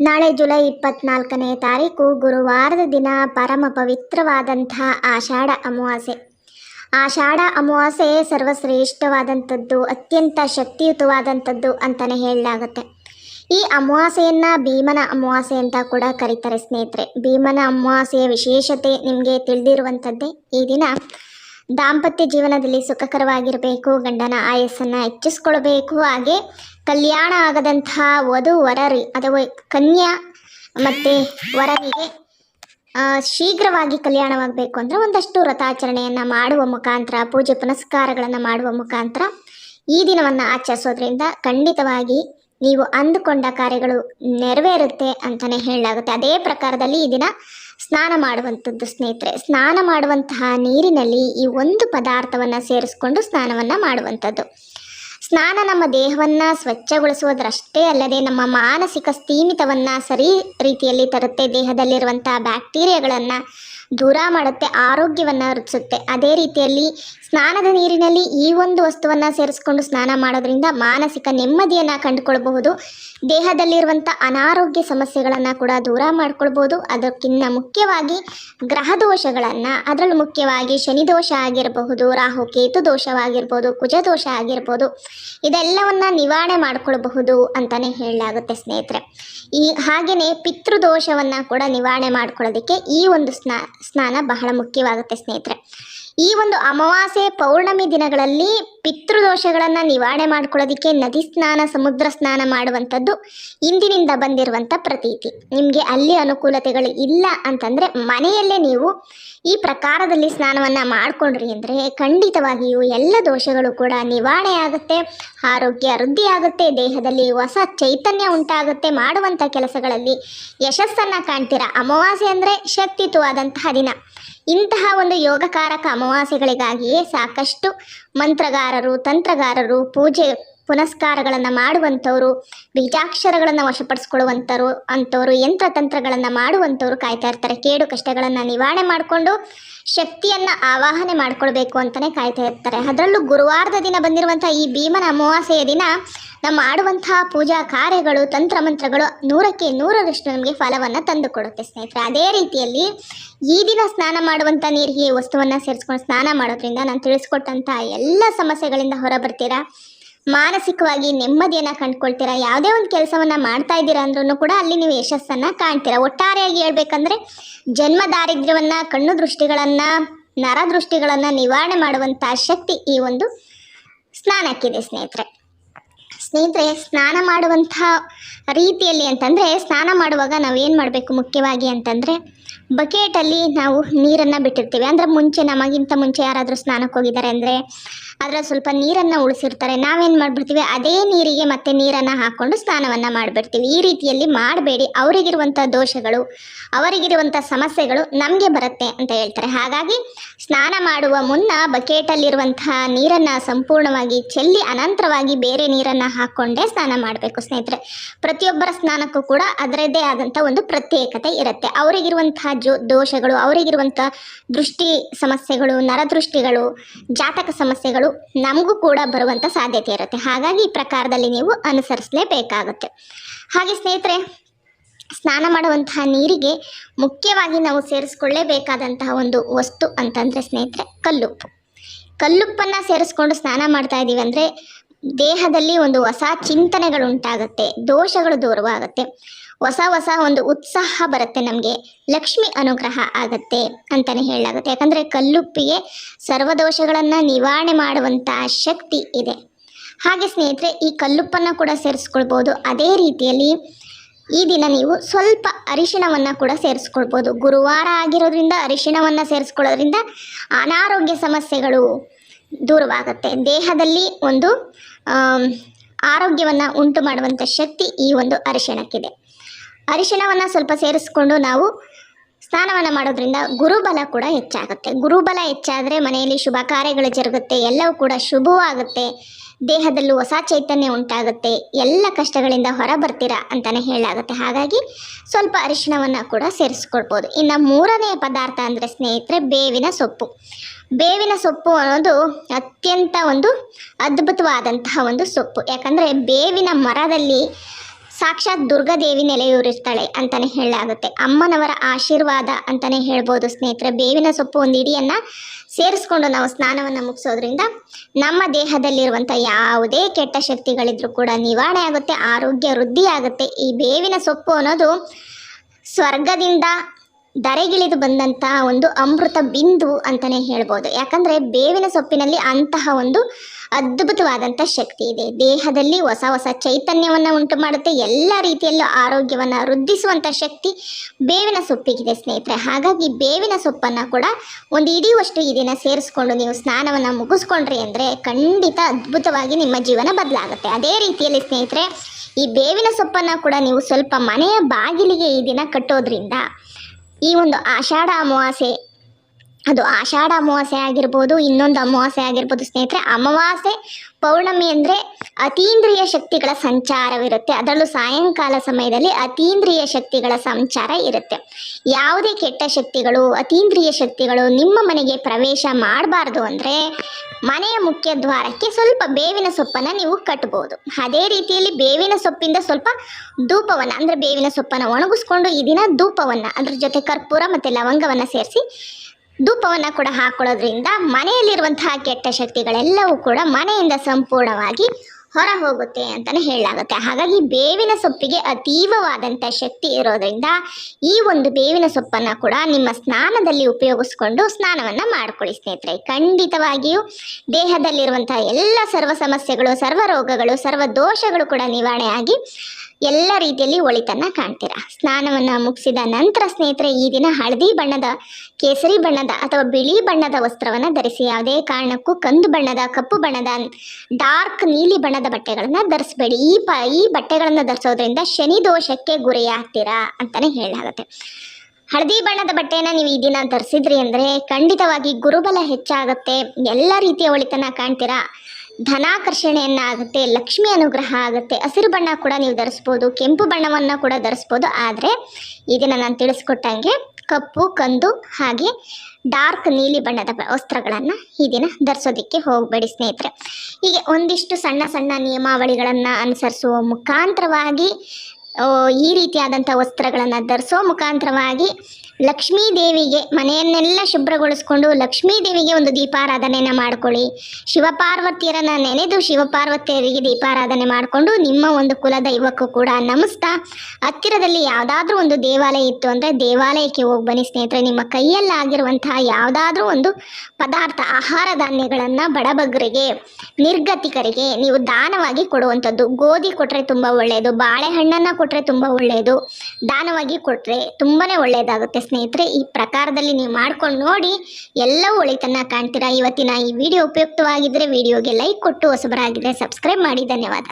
ನಾಳೆ ಜುಲೈ ಇಪ್ಪತ್ನಾಲ್ಕನೇ ತಾರೀಕು ಗುರುವಾರದ ದಿನ ಪರಮ ಪವಿತ್ರವಾದಂತಹ ಆಷಾಢ ಅಮಾವಾಸ್ಯೆ. ಆಷಾಢ ಅಮಾವಾಸ್ಯೆ ಸರ್ವಶ್ರೇಷ್ಠವಾದಂಥದ್ದು, ಅತ್ಯಂತ ಶಕ್ತಿಯುತವಾದಂಥದ್ದು ಅಂತಲೇ ಹೇಳಲಾಗುತ್ತೆ. ಈ ಅಮಾವಾಸ್ಯೆಯನ್ನು ಭೀಮನ ಅಮಾವಾಸ್ಯೆ ಅಂತ ಕೂಡ ಕರೀತಾರೆ ಸ್ನೇಹಿತರೆ. ಭೀಮನ ಅಮಾವಾಸ್ಯೆಯ ವಿಶೇಷತೆ ನಿಮಗೆ ತಿಳಿದಿರುವಂಥದ್ದೇ ಈ ದಿನ. ದಾಂಪತ್ಯ ಜೀವನದಲ್ಲಿ ಸುಖಕರವಾಗಿರಬೇಕು ಗಂಡನ ಆಯಸ್ಸನ್ನು ಹೆಚ್ಚಿಸ್ಕೊಳ್ಬೇಕು. ಹಾಗೆ ಕಲ್ಯಾಣ ಆಗದಂತಹ ವಧು ವರರಿ ಅಥವಾ ಕನ್ಯಾ ಮತ್ತು ವರನಿಗೆ ಆ, ಶೀಘ್ರವಾಗಿ ಕಲ್ಯಾಣವಾಗಬೇಕು ಅಂದರೆ ಒಂದಷ್ಟು ವ್ರತಾಚರಣೆಯನ್ನು ಮಾಡುವ ಮುಖಾಂತರ ಪೂಜೆ ಪುನಸ್ಕಾರಗಳನ್ನು ಮಾಡುವ ಮುಖಾಂತರ ಈ ದಿನವನ್ನು ಆಚರಿಸೋದ್ರಿಂದ ಖಂಡಿತವಾಗಿ ನೀವು ಅಂದುಕೊಂಡ ಕಾರ್ಯಗಳು ನೆರವೇರುತ್ತೆ ಅಂತಲೇ ಹೇಳಲಾಗುತ್ತೆ. ಅದೇ ಪ್ರಕಾರದಲ್ಲಿ ಈ ದಿನ ಸ್ನಾನ ಮಾಡುವಂಥದ್ದು ಸ್ನೇಹಿತರೆ. ಸ್ನಾನ ಮಾಡುವಂತಹ ನೀರಿನಲ್ಲಿ ಈ ಒಂದು ಪದಾರ್ಥವನ್ನು ಸೇರಿಸ್ಕೊಂಡು ಸ್ನಾನವನ್ನು ಮಾಡುವಂಥದ್ದು. ಸ್ನಾನ ನಮ್ಮ ದೇಹವನ್ನು ಸ್ವಚ್ಛಗೊಳಿಸುವುದರಷ್ಟೇ ಅಲ್ಲದೆ ನಮ್ಮ ಮಾನಸಿಕ ಸ್ಥೀಮಿತವನ್ನು ಸರಿ ರೀತಿಯಲ್ಲಿ ತರುತ್ತೆ. ದೇಹದಲ್ಲಿರುವಂತಹ ಬ್ಯಾಕ್ಟೀರಿಯಾಗಳನ್ನು ದೂರ ಮಾಡುತ್ತೆ, ಆರೋಗ್ಯವನ್ನು ವೃದ್ಧಿಸುತ್ತೆ. ಅದೇ ರೀತಿಯಲ್ಲಿ ಸ್ನಾನದ ನೀರಿನಲ್ಲಿ ಈ ಒಂದು ವಸ್ತುವನ್ನು ಸೇರಿಸ್ಕೊಂಡು ಸ್ನಾನ ಮಾಡೋದ್ರಿಂದ ಮಾನಸಿಕ ನೆಮ್ಮದಿಯನ್ನು ಕಂಡುಕೊಳ್ಬಹುದು. ದೇಹದಲ್ಲಿರುವಂಥ ಅನಾರೋಗ್ಯ ಸಮಸ್ಯೆಗಳನ್ನು ಕೂಡ ದೂರ ಮಾಡ್ಕೊಳ್ಬೋದು ಅದಕ್ಕಿಂತ ಮುಖ್ಯವಾಗಿ ಗ್ರಹ ದೋಷಗಳನ್ನು, ಅದರಲ್ಲೂ ಮುಖ್ಯವಾಗಿ ಶನಿ ದೋಷ ಆಗಿರಬಹುದು, ರಾಹು ಕೇತು ದೋಷವಾಗಿರ್ಬೋದು ಕುಜ ದೋಷ ಆಗಿರ್ಬೋದು ಇದೆಲ್ಲವನ್ನು ನಿವಾರಣೆ ಮಾಡಿಕೊಳ್ಬಹುದು ಅಂತಲೇ ಹೇಳಲಾಗುತ್ತೆ ಸ್ನೇಹಿತರೆ. ಈ ಹಾಗೆಯೇ ಪಿತೃದೋಷವನ್ನು ಕೂಡ ನಿವಾರಣೆ ಮಾಡ್ಕೊಳ್ಳೋದಕ್ಕೆ ಈ ಒಂದು ಸ್ನಾ ಸ್ನಾನ ಬಹಳ ಮುಖ್ಯವಾಗುತ್ತೆ ಸ್ನೇಹಿತರೆ. ಈ ಒಂದು ಅಮಾವಾಸ್ಯೆ ಪೌರ್ಣಮಿ ದಿನಗಳಲ್ಲಿ ಪಿತೃದೋಷಗಳನ್ನು ನಿವಾರಣೆ ಮಾಡ್ಕೊಳ್ಳೋದಕ್ಕೆ ನದಿ ಸ್ನಾನ, ಸಮುದ್ರ ಸ್ನಾನ ಮಾಡುವಂಥದ್ದು ಇಂದಿನಿಂದ ಬಂದಿರುವಂಥ ಪ್ರತೀತಿ. ನಿಮಗೆ ಅಲ್ಲಿ ಅನುಕೂಲತೆಗಳು ಇಲ್ಲ ಅಂತಂದರೆ ಮನೆಯಲ್ಲೇ ನೀವು ಈ ಪ್ರಕಾರದಲ್ಲಿ ಸ್ನಾನವನ್ನು ಮಾಡಿಕೊಂಡ್ರಿ ಅಂದರೆ ಖಂಡಿತವಾಗಿಯೂ ಎಲ್ಲ ದೋಷಗಳು ಕೂಡ ನಿವಾರಣೆ ಆಗುತ್ತೆ, ಆರೋಗ್ಯ ವೃದ್ಧಿ ಆಗುತ್ತೆ, ದೇಹದಲ್ಲಿ ಹೊಸ ಚೈತನ್ಯ ಉಂಟಾಗುತ್ತೆ ಮಾಡುವಂಥ ಕೆಲಸಗಳಲ್ಲಿ ಯಶಸ್ಸನ್ನು ಕಾಣ್ತೀರಾ? ಅಮಾವಾಸ್ಯೆ ಅಂದರೆ ಶಕ್ತಿತ್ವವಾದಂತಹ ದಿನ. ಇಂತಹ ಒಂದು ಯೋಗಕಾರಕ ಅಮಾವಾಸ್ಯೆಗಳಿಗಾಗಿಯೇ ಸಾಕಷ್ಟು ಮಂತ್ರಗಾರರು ತಂತ್ರಗಾರರು, ಪೂಜೆ ಪುನಸ್ಕಾರಗಳನ್ನು ಮಾಡುವಂಥವ್ರು, ಬೀಜಾಕ್ಷರಗಳನ್ನು ವಶಪಡಿಸ್ಕೊಳ್ಳುವಂಥವ್ರು, ಅಂಥವ್ರು, ಯಂತ್ರತಂತ್ರಗಳನ್ನು ಮಾಡುವಂಥವ್ರು ಕಾಯ್ತಾ ಇರ್ತಾರೆ. ಕೇಡು ಕಷ್ಟಗಳನ್ನು ನಿವಾರಣೆ ಮಾಡಿಕೊಂಡು ಶಕ್ತಿಯನ್ನು ಆವಾಹನೆ ಮಾಡ್ಕೊಳ್ಬೇಕು ಅಂತಲೇ ಕಾಯ್ತಾ ಇರ್ತಾರೆ. ಅದರಲ್ಲೂ ಗುರುವಾರದ ದಿನ ಬಂದಿರುವಂಥ ಈ ಭೀಮನ ಅಮಾವಾಸ್ಯೆಯ ದಿನ ನಾವು ಮಾಡುವಂತಹ ಪೂಜಾ ಕಾರ್ಯಗಳು, ತಂತ್ರ ಮಂತ್ರಗಳು ನೂರಕ್ಕೆ ನೂರರಷ್ಟು ನಮಗೆ ಫಲವನ್ನು ತಂದುಕೊಡುತ್ತೆ ಸ್ನೇಹಿತರೆ. ಅದೇ ರೀತಿಯಲ್ಲಿ ಈ ದಿನ ಸ್ನಾನ ಮಾಡುವಂಥ ನೀರಿಗೆ ವಸ್ತುವನ್ನು ಸೇರಿಸ್ಕೊಂಡು ಸ್ನಾನ ಮಾಡೋದ್ರಿಂದ ನಾನು ತಿಳಿಸ್ಕೊಟ್ಟಂಥ ಎಲ್ಲ ಸಮಸ್ಯೆಗಳಿಂದ ಹೊರಬರ್ತೀರಾ? ಮಾನಸಿಕವಾಗಿ ನೆಮ್ಮದಿಯನ್ನು ಕಂಡುಕೊಳ್ತೀರಾ? ಯಾವುದೇ ಒಂದು ಕೆಲಸವನ್ನು ಮಾಡ್ತಾ ಇದ್ದೀರಾ ಅಂದ್ರೂ ಕೂಡ ಅಲ್ಲಿ ನೀವು ಯಶಸ್ಸನ್ನು ಕಾಣ್ತೀರಾ? ಒಟ್ಟಾರೆಯಾಗಿ ಹೇಳ್ಬೇಕಂದ್ರೆ ಜನ್ಮ ದಾರಿದ್ರ್ಯವನ್ನು, ಕಣ್ಣು ದೃಷ್ಟಿಗಳನ್ನು, ನರ ದೃಷ್ಟಿಗಳನ್ನು ನಿವಾರಣೆ ಮಾಡುವಂಥ ಶಕ್ತಿ ಈ ಒಂದು ಸ್ನಾನಕ್ಕಿದೆ ಸ್ನೇಹಿತರೆ. ಸ್ನೇಹಿತರೆ, ಸ್ನಾನ ಮಾಡುವಂಥ ರೀತಿಯಲ್ಲಿ ಅಂತಂದರೆ ಸ್ನಾನ ಮಾಡುವಾಗ ನಾವೇನು ಮಾಡಬೇಕು ಮುಖ್ಯವಾಗಿ ಅಂತಂದರೆ ಬಕೆಟಲ್ಲಿ ನಾವು ನೀರನ್ನು ಬಿಟ್ಟಿರ್ತೀವಿ. ಅಂದರೆ ಮುಂಚೆ ನಮಗಿಂತ ಮುಂಚೆ ಯಾರಾದರೂ ಸ್ನಾನಕ್ಕೆ ಹೋಗಿದ್ದಾರೆ ಅಂದರೆ ಅದರ ಸ್ವಲ್ಪ ನೀರನ್ನು ಉಳಿಸಿರ್ತಾರೆ. ನಾವೇನು ಮಾಡಿಬಿಡ್ತೀವಿ? ಅದೇ ನೀರಿಗೆ ಮತ್ತೆ ನೀರನ್ನು ಹಾಕ್ಕೊಂಡು ಸ್ನಾನವನ್ನು ಮಾಡಿಬಿಡ್ತೀವಿ. ಈ ರೀತಿಯಲ್ಲಿ ಮಾಡಬೇಡಿ. ಅವರಿಗಿರುವಂಥ ದೋಷಗಳು ಅವರಿಗಿರುವಂಥ ಸಮಸ್ಯೆಗಳು ನಮಗೆ ಬರುತ್ತೆ ಅಂತ ಹೇಳ್ತಾರೆ. ಹಾಗಾಗಿ ಸ್ನಾನ ಮಾಡುವ ಮುನ್ನ ಬಕೆಟಲ್ಲಿರುವಂತಹ ನೀರನ್ನು ಸಂಪೂರ್ಣವಾಗಿ ಚೆಲ್ಲಿ ಅನಂತರವಾಗಿ ಬೇರೆ ನೀರನ್ನು ಹಾಕ್ಕೊಂಡೇ ಸ್ನಾನ ಮಾಡಬೇಕು ಸ್ನೇಹಿತರೆ. ಪ್ರತಿಯೊಬ್ಬರ ಸ್ನಾನಕ್ಕೂ ಕೂಡ ಅದರದ್ದೇ ಆದಂಥ ಒಂದು ಪ್ರತ್ಯೇಕತೆ ಇರುತ್ತೆ. ಅವರಿಗಿರುವಂತಹ ಜೋ, ದೋಷಗಳು ಅವರಿಗಿರುವಂಥ ದೃಷ್ಟಿ ಸಮಸ್ಯೆಗಳು, ನರದೃಷ್ಟಿಗಳು, ಜಾತಕ ಸಮಸ್ಯೆಗಳು ನಮಗೂ ಕೂಡ ಬರುವಂಥ ಸಾಧ್ಯತೆ ಇರುತ್ತೆ. ಹಾಗಾಗಿ ಈ ಪ್ರಕಾರದಲ್ಲಿ ನೀವು ಅನುಸರಿಸಲೇಬೇಕಾಗುತ್ತೆ. ಹಾಗೆ ಸ್ನೇಹಿತರೆ, ಸ್ನಾನ ಮಾಡುವಂತಹ ನೀರಿಗೆ ಮುಖ್ಯವಾಗಿ ನಾವು ಸೇರಿಸ್ಕೊಳ್ಳೇಬೇಕಾದಂತಹ ಒಂದು ವಸ್ತು ಅಂತಂದರೆ ಸ್ನೇಹಿತರೆ, ಕಲ್ಲುಪ್ಪು. ಕಲ್ಲುಪ್ಪನ್ನು ಸೇರಿಸ್ಕೊಂಡು ಸ್ನಾನ ಮಾಡ್ತಾ ಇದ್ದೀವಿ ಅಂದರೆ ದೇಹದಲ್ಲಿ ಒಂದು ಹೊಸ ಚಿಂತನೆಗಳು ಉಂಟಾಗುತ್ತೆ ದೋಷಗಳು ದೂರವಾಗುತ್ತೆ. ಹೊಸ ಹೊಸ ಒಂದು ಉತ್ಸಾಹ ಬರುತ್ತೆ ನಮಗೆ. ಲಕ್ಷ್ಮಿ ಅನುಗ್ರಹ ಆಗತ್ತೆ ಅಂತಲೇ ಹೇಳಲಾಗುತ್ತೆ. ಯಾಕಂದರೆ ಕಲ್ಲುಪ್ಪಿಗೆ ಸರ್ವದೋಷಗಳನ್ನು ನಿವಾರಣೆ ಮಾಡುವಂಥ ಶಕ್ತಿ ಇದೆ. ಹಾಗೆ ಸ್ನೇಹಿತರೆ, ಈ ಕಲ್ಲುಪ್ಪನ್ನು ಕೂಡ ಸೇರಿಸ್ಕೊಳ್ಬೋದು. ಅದೇ ರೀತಿಯಲ್ಲಿ ಈ ದಿನ ನೀವು ಸ್ವಲ್ಪ ಅರಿಶಿಣವನ್ನು ಕೂಡ ಸೇರಿಸ್ಕೊಳ್ಬೋದು. ಗುರುವಾರ ಆಗಿರೋದ್ರಿಂದ ಅರಿಶಿಣವನ್ನು ಸೇರಿಸ್ಕೊಳ್ಳೋದ್ರಿಂದ ಅನಾರೋಗ್ಯ ಸಮಸ್ಯೆಗಳು ದೂರವಾಗುತ್ತೆ. ದೇಹದಲ್ಲಿ ಒಂದು ಆರೋಗ್ಯವನ್ನು ಉಂಟು ಮಾಡುವಂಥ ಶಕ್ತಿ ಈ ಒಂದು ಅರಿಶಿಣಕ್ಕಿದೆ. ಅರಿಶಿಣವನ್ನು ಸ್ವಲ್ಪ ಸೇರಿಸ್ಕೊಂಡು ನಾವು ಸ್ನಾನವನ್ನು ಮಾಡೋದ್ರಿಂದ ಗುರುಬಲ ಕೂಡ ಹೆಚ್ಚಾಗುತ್ತೆ. ಗುರುಬಲ ಹೆಚ್ಚಾದರೆ ಮನೆಯಲ್ಲಿ ಶುಭ ಕಾರ್ಯಗಳು ಜರುಗುತ್ತೆ, ಎಲ್ಲವೂ ಕೂಡ ಶುಭವಾಗುತ್ತೆ, ದೇಹದಲ್ಲೂ ಹೊಸ ಚೈತನ್ಯ ಉಂಟಾಗುತ್ತೆ, ಎಲ್ಲ ಕಷ್ಟಗಳಿಂದ ಹೊರ ಬರ್ತೀರಾ ಅಂತಲೇ ಹೇಳಾಗುತ್ತೆ ಹಾಗಾಗಿ ಸ್ವಲ್ಪ ಅರಿಶಿಣವನ್ನು ಕೂಡ ಸೇರಿಸ್ಕೊಳ್ಬೋದು. ಇನ್ನು ಮೂರನೆಯ ಪದಾರ್ಥ ಅಂದರೆ ಸ್ನೇಹಿತರೆ ಬೇವಿನ ಸೊಪ್ಪು. ಬೇವಿನ ಸೊಪ್ಪು ಅನ್ನೋದು ಅತ್ಯಂತ ಒಂದು ಅದ್ಭುತವಾದಂತಹ ಒಂದು ಸೊಪ್ಪು. ಯಾಕಂದರೆ ಬೇವಿನ ಮರದಲ್ಲಿ ಸಾಕ್ಷಾತ್ ದುರ್ಗಾದೇವಿ ನೆಲೆಯೂರಿರ್ತಾಳೆ ಅಂತಲೇ ಹೇಳಲಾಗುತ್ತೆ. ಅಮ್ಮನವರ ಆಶೀರ್ವಾದ ಅಂತಲೇ ಹೇಳ್ಬೋದು ಸ್ನೇಹಿತರೆ. ಬೇವಿನ ಸೊಪ್ಪು ಒಂದು ಇಡಿಯನ್ನು ಸೇರಿಸ್ಕೊಂಡು ನಾವು ಸ್ನಾನವನ್ನು ಮುಗಿಸೋದ್ರಿಂದ ನಮ್ಮ ದೇಹದಲ್ಲಿರುವಂಥ ಯಾವುದೇ ಕೆಟ್ಟ ಶಕ್ತಿಗಳಿದ್ರೂ ಕೂಡ ನಿವಾರಣೆ ಆಗುತ್ತೆ, ಆರೋಗ್ಯ ವೃದ್ಧಿಯಾಗುತ್ತೆ. ಈ ಬೇವಿನ ಸೊಪ್ಪು ಅನ್ನೋದು ಸ್ವರ್ಗದಿಂದ ಧರೆಗಿಳಿದು ಬಂದಂತಹ ಒಂದು ಅಮೃತ ಬಿಂದು ಅಂತಲೇ ಹೇಳ್ಬೋದು. ಯಾಕಂದರೆ ಬೇವಿನ ಸೊಪ್ಪಿನಲ್ಲಿ ಅಂತಹ ಒಂದು ಅದ್ಭುತವಾದಂಥ ಶಕ್ತಿ ಇದೆ. ದೇಹದಲ್ಲಿ ಹೊಸ ಹೊಸ ಚೈತನ್ಯವನ್ನು ಉಂಟು ಮಾಡುತ್ತೆ. ಎಲ್ಲ ರೀತಿಯಲ್ಲೂ ಆರೋಗ್ಯವನ್ನು ವೃದ್ಧಿಸುವಂಥ ಶಕ್ತಿ ಬೇವಿನ ಸೊಪ್ಪಿಗಿದೆ ಸ್ನೇಹಿತರೆ. ಹಾಗಾಗಿ ಬೇವಿನ ಸೊಪ್ಪನ್ನು ಕೂಡ ಒಂದು ಇಡಿಯುವಷ್ಟು ಈ ದಿನ ಸೇರಿಸ್ಕೊಂಡು ನೀವು ಸ್ನಾನವನ್ನು ಮುಗಿಸ್ಕೊಂಡ್ರಿ ಅಂದರೆ ಖಂಡಿತ ಅದ್ಭುತವಾಗಿ ನಿಮ್ಮ ಜೀವನ ಬದಲಾಗುತ್ತೆ. ಅದೇ ರೀತಿಯಲ್ಲಿ ಸ್ನೇಹಿತರೆ, ಈ ಬೇವಿನ ಸೊಪ್ಪನ್ನು ಕೂಡ ನೀವು ಸ್ವಲ್ಪ ಮನೆಯ ಬಾಗಿಲಿಗೆ ಈ ದಿನ ಕಟ್ಟೋದ್ರಿಂದ ಈ ಒಂದು ಆಷಾಢ ಅಮಾವಾಸ್ಯೆ ಅದು ಆಷಾಢ ಅಮಾವಾಸ್ಯೆ ಆಗಿರ್ಬೋದು, ಇನ್ನೊಂದು ಅಮಾವಾಸ್ಯೆ ಆಗಿರ್ಬೋದು ಸ್ನೇಹಿತರೆ, ಅಮಾವಾಸ್ಯೆ ಪೌರ್ಣಮಿ ಅಂದರೆ ಅತೀಂದ್ರಿಯ ಶಕ್ತಿಗಳ ಸಂಚಾರವಿರುತ್ತೆ. ಅದರಲ್ಲೂ ಸಾಯಂಕಾಲ ಸಮಯದಲ್ಲಿ ಅತೀಂದ್ರಿಯ ಶಕ್ತಿಗಳ ಸಂಚಾರ ಇರುತ್ತೆ. ಯಾವುದೇ ಕೆಟ್ಟ ಶಕ್ತಿಗಳು, ಅತೀಂದ್ರಿಯ ಶಕ್ತಿಗಳು ನಿಮ್ಮ ಮನೆಗೆ ಪ್ರವೇಶ ಮಾಡಬಾರ್ದು ಅಂದರೆ ಮನೆಯ ಮುಖ್ಯ ದ್ವಾರಕ್ಕೆ ಸ್ವಲ್ಪ ಬೇವಿನ ಸೊಪ್ಪನ್ನು ನೀವು ಕಟ್ಬೋದು. ಅದೇ ರೀತಿಯಲ್ಲಿ ಬೇವಿನ ಸೊಪ್ಪಿಂದ ಸ್ವಲ್ಪ ಧೂಪವನ್ನು, ಅಂದರೆ ಬೇವಿನ ಸೊಪ್ಪನ್ನು ಒಣಗಿಸ್ಕೊಂಡು ಈ ದಿನ ಧೂಪವನ್ನು, ಅದ್ರ ಜೊತೆ ಕರ್ಪೂರ ಮತ್ತು ಲವಂಗವನ್ನು ಸೇರಿಸಿ ಧೂಪವನ್ನು ಕೂಡ ಹಾಕೊಳ್ಳೋದ್ರಿಂದ ಮನೆಯಲ್ಲಿರುವಂತಹ ಕೆಟ್ಟ ಶಕ್ತಿಗಳೆಲ್ಲವೂ ಕೂಡ ಮನೆಯಿಂದ ಸಂಪೂರ್ಣವಾಗಿ ಹೊರ ಹೋಗುತ್ತೆ ಅಂತಲೇ ಹೇಳಲಾಗುತ್ತೆ. ಹಾಗಾಗಿ ಬೇವಿನ ಸೊಪ್ಪಿಗೆ ಅತೀವವಾದಂಥ ಶಕ್ತಿ ಇರೋದ್ರಿಂದ ಈ ಒಂದು ಬೇವಿನ ಸೊಪ್ಪನ್ನು ಕೂಡ ನಿಮ್ಮ ಸ್ನಾನದಲ್ಲಿ ಉಪಯೋಗಿಸ್ಕೊಂಡು ಸ್ನಾನವನ್ನು ಮಾಡ್ಕೊಳ್ಳಿ ಸ್ನೇಹಿತರೆ. ಖಂಡಿತವಾಗಿಯೂ ದೇಹದಲ್ಲಿರುವಂಥ ಎಲ್ಲ ಸರ್ವ ಸಮಸ್ಯೆಗಳು, ಸರ್ವ ರೋಗಗಳು, ಸರ್ವ ದೋಷಗಳು ಕೂಡ ನಿವಾರಣೆ ಆಗಿ ಎಲ್ಲ ರೀತಿಯಲ್ಲಿ ಒಳಿತನ್ನ ಕಾಣ್ತೀರಾ? ಸ್ನಾನವನ್ನು ಮುಗಿಸಿದ ನಂತರ ಸ್ನೇಹಿತರೆ, ಈ ದಿನ ಹಳದಿ ಬಣ್ಣದ, ಕೇಸರಿ ಬಣ್ಣದ ಅಥವಾ ಬಿಳಿ ಬಣ್ಣದ ವಸ್ತ್ರವನ್ನು ಧರಿಸಿ, ಯಾವುದೇ ಕಾರಣಕ್ಕೂ ಕಂದು ಬಣ್ಣದ, ಕಪ್ಪು ಬಣ್ಣದ, ಡಾರ್ಕ್ ನೀಲಿ ಬಣ್ಣದ ಬಟ್ಟೆಗಳನ್ನು ಧರಿಸಬೇಡಿ. ಈ ಪ, ಈ ಬಟ್ಟೆಗಳನ್ನು ಧರಿಸೋದ್ರಿಂದ ಶನಿ ದೋಷಕ್ಕೆ ಗುರಿಯಾಗ್ತೀರಾ ಅಂತಲೇ ಹೇಳಲಾಗುತ್ತೆ. ಹಳದಿ ಬಣ್ಣದ ಬಟ್ಟೆಯನ್ನು ನೀವು ಈ ದಿನ ಧರಿಸಿದ್ರಿ ಅಂದರೆ ಖಂಡಿತವಾಗಿ ಗುರುಬಲ ಹೆಚ್ಚಾಗುತ್ತೆ. ಎಲ್ಲ ರೀತಿಯ ಒಳಿತನ ಕಾಣ್ತೀರಾ? ಧನಾಕರ್ಷಣೆಯನ್ನ ಆಗುತ್ತೆ, ಲಕ್ಷ್ಮಿ ಅನುಗ್ರಹ ಆಗುತ್ತೆ, ಹಸಿರು ಬಣ್ಣ ಕೂಡ ನೀವು ಧರಿಸ್ಬೋದು, ಕೆಂಪು ಬಣ್ಣವನ್ನು ಕೂಡ ಧರಿಸ್ಬೋದು. ಆದರೆ ಇದನ್ನು ನಾನು ತಿಳಿಸ್ಕೊಟ್ಟಂಗೆ ಕಪ್ಪು, ಕಂದು ಹಾಗೆ ಡಾರ್ಕ್ ನೀಲಿ ಬಣ್ಣದ ವಸ್ತ್ರಗಳನ್ನು ಈ ದಿನ ಧರಿಸೋದಕ್ಕೆ ಹೋಗಬೇಡಿ ಸ್ನೇಹಿತರೆ. ಹೀಗೆ ಒಂದಿಷ್ಟು ಸಣ್ಣ ಸಣ್ಣ ನಿಯಮಾವಳಿಗಳನ್ನು ಅನುಸರಿಸುವ ಮುಖಾಂತರವಾಗಿ ಈ ರೀತಿಯಾದಂಥ ವಸ್ತ್ರಗಳನ್ನು ಧರಿಸೋ ಮುಖಾಂತರವಾಗಿ ಲಕ್ಷ್ಮೀ ದೇವಿಗೆ ಮನೆಯನ್ನೆಲ್ಲ ಶುಭ್ರಗೊಳಿಸ್ಕೊಂಡು ಲಕ್ಷ್ಮೀ ದೇವಿಗೆ ಒಂದು ದೀಪಾರಾಧನೆಯನ್ನು ಮಾಡ್ಕೊಳ್ಳಿ. ಶಿವಪಾರ್ವತಿಯರನ್ನ ನೆನೆದು ಶಿವಪಾರ್ವತಿಯರಿಗೆ ದೀಪಾರಾಧನೆ ಮಾಡಿಕೊಂಡು ನಿಮ್ಮ ಒಂದು ಕುಲದೈವಕ್ಕೂ ಕೂಡ ನಮಿಸ್ತಾ. ಹತ್ತಿರದಲ್ಲಿ ಯಾವುದಾದ್ರೂ ಒಂದು ದೇವಾಲಯ ಇತ್ತು ಅಂದರೆ ದೇವಾಲಯಕ್ಕೆ ಹೋಗಿ ಬನ್ನಿ ಸ್ನೇಹಿತರೆ. ನಿಮ್ಮ ಕೈಯಲ್ಲಾಗಿರುವಂತಹ ಯಾವುದಾದ್ರೂ ಒಂದು ಪದಾರ್ಥ ಆಹಾರ ಧಾನ್ಯಗಳನ್ನು ಬಡಬಗ್ರಿಗೆ ನಿರ್ಗತಿಕರಿಗೆ ನೀವು ದಾನವಾಗಿ ಕೊಡುವಂಥದ್ದು. ಗೋಧಿ ಕೊಟ್ಟರೆ ತುಂಬ ಒಳ್ಳೆಯದು ಬಾಳೆಹಣ್ಣನ್ನು ಕೊಟ್ಟರೆ ತುಂಬ ಒಳ್ಳೆಯದು ದಾನವಾಗಿ ಕೊಟ್ಟರೆ ತುಂಬಾ ಒಳ್ಳೆಯದಾಗುತ್ತೆ ಸ್ನೇಹಿತರೆ, ಈ ಪ್ರಕಾರದಲ್ಲಿ ನೀವು ಮಾಡ್ಕೊಂಡು ನೋಡಿ, ಎಲ್ಲವೂ ಒಳಿತನ್ನ ಕಾಣ್ತೀರಾ. ಇವತ್ತಿನ ಈ ವಿಡಿಯೋ ಉಪಯುಕ್ತವಾಗಿದ್ದರೆ ವಿಡಿಯೋಗೆ ಲೈಕ್ ಕೊಟ್ಟು ಹೊಸಬರಾಗಿದ್ದರೆ ಸಬ್ಸ್ಕ್ರೈಬ್ ಮಾಡಿ. ಧನ್ಯವಾದ.